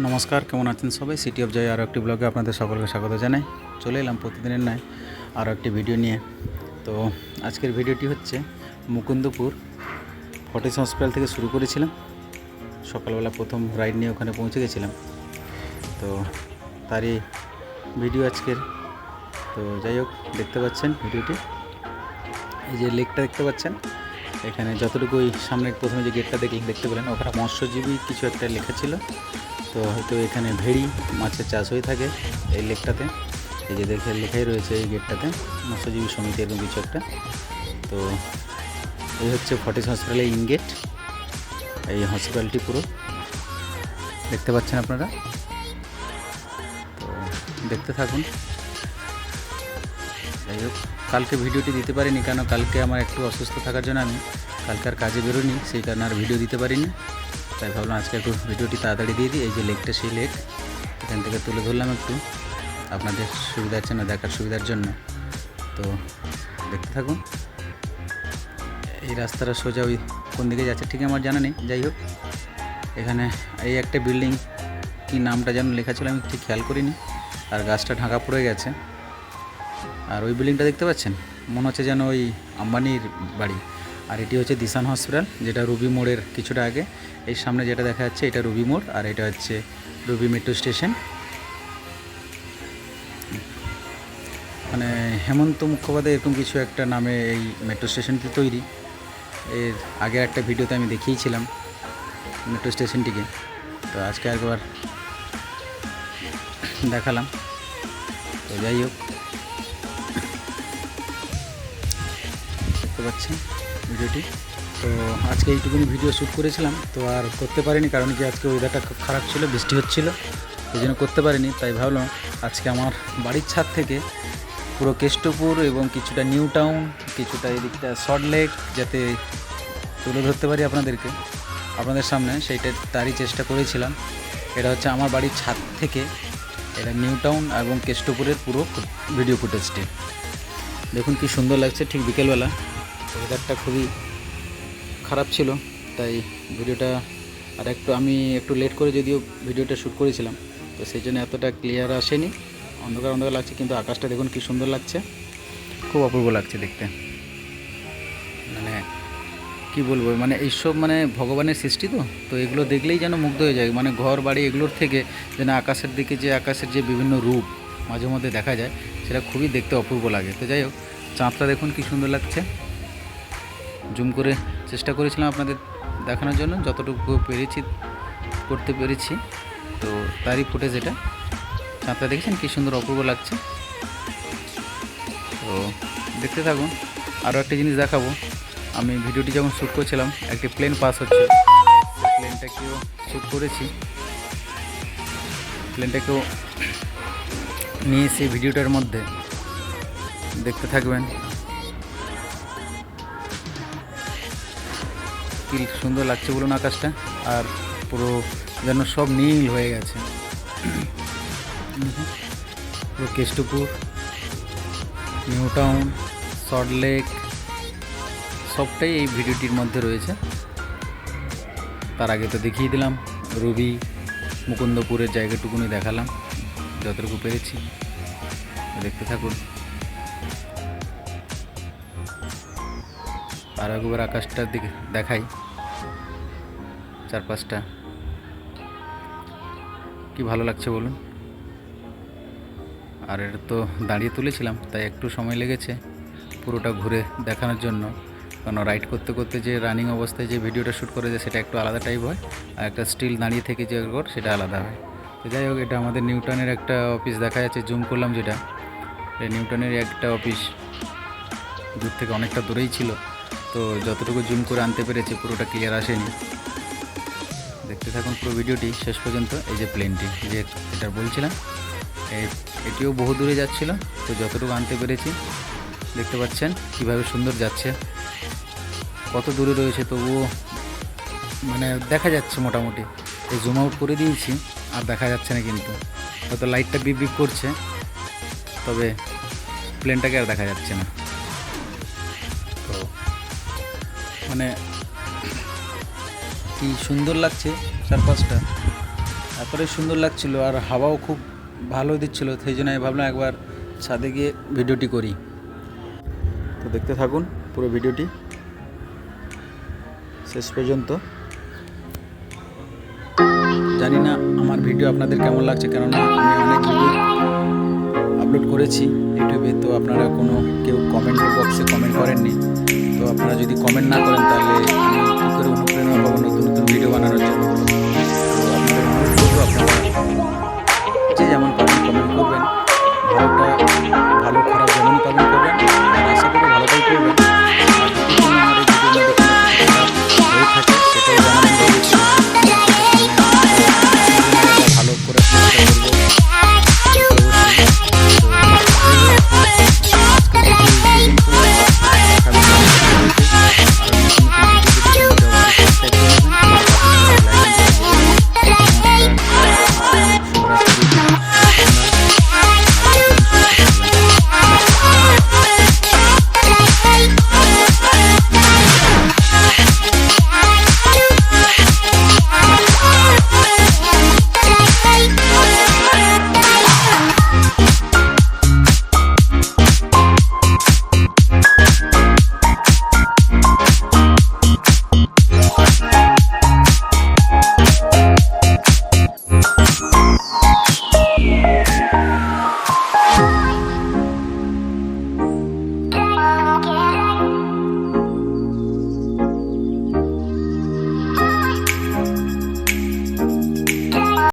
নমস্কার, কেমন আছেন সবাই? সিটি অফ জয় আরও একটি ব্লগে আপনাদের সকলকে স্বাগত জানাই। চলে এলাম প্রতিদিনের নয় আরও একটি ভিডিও নিয়ে। তো আজকের ভিডিওটি হচ্ছে মুকুন্দপুর ফর্টিস হসপিটাল থেকে শুরু করেছিলাম। সকালবেলা প্রথম রাইড নিয়ে ওখানে পৌঁছে গেছিলাম। তো তারই ভিডিও আজকের। তো যাই হোক, দেখতে পাচ্ছেন ভিডিওটি এই যে লেকটা দেখতে পাচ্ছেন? এখানে যতটুকু ওই সামনে প্রথমে যে গেটটা দেখলেন দেখতে পেলেন, ওখানে মৎস্যজীবী কিছু একটা লেখা ছিল। তো হয়তো এখানে ভেড়ি, মাছের চাষ হয়ে থাকে এই লেকটাতে। এই যে দেখে লেখাই রয়েছে এই গেটটাতে, মৎস্যজীবী সমিতি এরকম কিছু একটা। তো এই হচ্ছে ফর্টিস হসপিটালের ইন গেট, এই হসপিটালটি পুরো। দেখতে পাচ্ছেন আপনারা? তো দেখতে থাকুন। যাই হোক, কালকে ভিডিওটি দিতে পারিনি কেন? কালকে আমার একটু অসুস্থ থাকার জন্য আমি কালকে আর কাজে বেরোনি সেই কারণে আর ভিডিও দিতে পারিনি। তাই ভাবলাম আজকে একটু ভিডিওটি তাড়াতাড়ি দিয়ে দিই, এই যে লেকটা সেই লেক, এখান থেকে তুলে ধরলাম একটু আপনাদের সুবিধার জন্য, দেখার সুবিধার জন্য। তো দেখতে থাকুন, এই রাস্তাটা সোজা ওই কোন দিকে যাচ্ছে ঠিক আমার জানা নেই, যাই হোক। এখানে এই একটা বিল্ডিং, কি নামটা যেন লেখা ছিল আমি ঠিক খেয়াল করিনি, আর গাছটা ঢাকা পড়ে গেছে। আর ওই বিল্ডিংটা দেখতে পাচ্ছেন? মনে হচ্ছে যেন ওই আম্বানির বাড়ি। আর এটি হচ্ছে দিশান হসপিটাল, যেটা রুবি মোড়ের কিছুটা আগে। এই সামনে যেটা দেখা যাচ্ছে, এটা রুবি মোড়, আর এটা হচ্ছে রুবি মেট্রো স্টেশন মানে হেমন্ত মুখোপাধ্যায় এরকম কিছু একটা নামে এই মেট্রো স্টেশনটি তৈরি। এর আগের একটা ভিডিওতে আমি দেখিয়েছিলাম মেট্রো স্টেশনটিকে তো আজকে একবার দেখালাম। তো যাই হোক পাচ্ছেন ভিডিওটি। তো আজকে এইটুকুনি ভিডিও শ্যুট করেছিলাম, তো আর করতে পারিনি কারণ কি আজকে ওয়েদারটা খুব খারাপ ছিল, বৃষ্টি হচ্ছিল, এই জন্য করতে পারিনি, তাই ভাবলাম আজকে আমার বাড়ির ছাদ থেকে পুরো কেষ্টপুর এবং কিছুটা নিউ টাউন, কিছুটা এদিকটা শর্ট লেক যাতে তুলে ধরতে পারি আপনাদেরকে, আপনাদের সামনে সেইটা তারই চেষ্টা করেছিলাম। এটা হচ্ছে আমার বাড়ির ছাদ থেকে এটা নিউ টাউন এবং কেষ্টপুরের পুরো ভিডিও ফুটেজটি। দেখুন কি সুন্দর লাগছে, ঠিক বিকেলবেলা। ওয়েদারটা খুবই খারাপ ছিল তাই ভিডিওটা আর একটু আমি একটু লেট করে যদিও ভিডিওটা শ্যুট করেছিলাম তো সেই জন্য এতটা ক্লিয়ার আসেনি। অন্ধকার অন্ধকার লাগছে কিন্তু আকাশটা দেখুন কি সুন্দর লাগছে। খুব অপূর্ব লাগছে দেখতে। মানে কি বলব মানে এইসব মানে ভগবানের সৃষ্টি তো তো এগুলো দেখলেই যেন মুগ্ধ হয়ে যায়। মানে ঘর বাড়ি এগুলোর থেকে যেন আকাশের দিকে যে আকাশের যে বিভিন্ন রূপ মাঝে মধ্যে দেখা যায় সেটা খুবই দেখতে অপূর্ব লাগে। তো যাই হোক চাঁদটা দেখুন কি সুন্দর লাগছে। জুম করে চেষ্টা করেছিলাম আপনাদের দেখানোর জন্য, যতটুকু পেরেছি, করতে পেরেছি। তো তারই ফুটেজ এটা। চাঁদটা দেখেছেন কী সুন্দর অপূর্ব লাগছে। তো দেখতে থাকুন, আরও একটা জিনিস দেখাবো। আমি ভিডিওটি যখন শ্যুট করছিলাম, একটি প্লেন পাস হচ্ছে প্লেনটাকেও শ্যুট করেছি। প্লেনটাকেও নিয়ে এসে ভিডিওটার মধ্যে দেখতে থাকবেন। কি সুন্দর লাগছে বলুন আকাশটা। আর পুরো যেন সব নীল হয়ে গেছে। পুরো Kestopur new town, salt lake, সবটাই এই ভিডিওটির মধ্যে রয়েছে। তার আগে তো দেখিয়ে দিলাম, রবি মুকুন্দপুরের জায়গাটুকুনি দেখালাম, যতটুকু পেরেছি। দেখতে থাকুন। আর একবার আকাশটার দিকে দেখাই চারপাশটা। কি ভালো লাগছে বলুন? আর এটা তো দাঁড়িয়ে তুলেছিলাম, তাই একটু সময় লেগেছে পুরোটা ঘুরে দেখানোর জন্য। কারণ রাইড করতে করতে যে রানিং অবস্থায় যে ভিডিওটা শ্যুট করে যায় সেটা একটু আলাদা টাইপ হয়, আর একটা স্টিল দাঁড়িয়ে থেকে যে কর সেটা আলাদা হয়। তো যাই হোক, এটা আমাদের নিউটনের একটা অফিস দেখা যাচ্ছে জুম করলাম যেটা। নিউটনের একটা অফিস দূর থেকে অনেকটা দূরেই ছিল। তো যতটুকু জুম করে আনতে পেরেছি, পুরোটা ক্লিয়ার আসেনি। দেখতে থাকুন পুরো ভিডিওটি, শেষ পর্যন্ত এই যে প্লেনটি যে এটা বলছিলাম এটিও বহু দূরে যাচ্ছিল, তো যতটুকু আনতে পেরেছি, দেখতে পাচ্ছেন কীভাবে সুন্দর যাচ্ছে। কত দূরে রয়েছে তবুও মানে দেখা যাচ্ছে মোটামুটি। এই জুম আউট করে দিয়েছি, আর দেখা যাচ্ছে না কিন্তু। হয়তো লাইটটা বিপ বিপ করছে, তবে প্লেনটাকে আর দেখা যাচ্ছে না। তো মানে কি সুন্দর লাগছে চারপাশটা। অনেক সুন্দর লাগছিল আর হাওয়াও খুব ভালো দিচ্ছিল, সেই জন্য আমি ভাবলাম একবার ছাদে গিয়ে ভিডিওটি করি। তো দেখতে থাকুন পুরো ভিডিওটি। শেষ পর্যন্ত। জানি না আমার ভিডিও আপনাদের কেমন লাগছে, কেননা আমি অনেক আপলোড করেছি ইউটিউবে, তো আপনারা কোনো কেউ কমেন্ট বক্সে কমেন্ট করেননি। তো আপনারা যদি কমেন্ট না করেন তাহলে অনুপ্রেরণা পাবো নতুন নতুন ভিডিও বানানোর জন্য।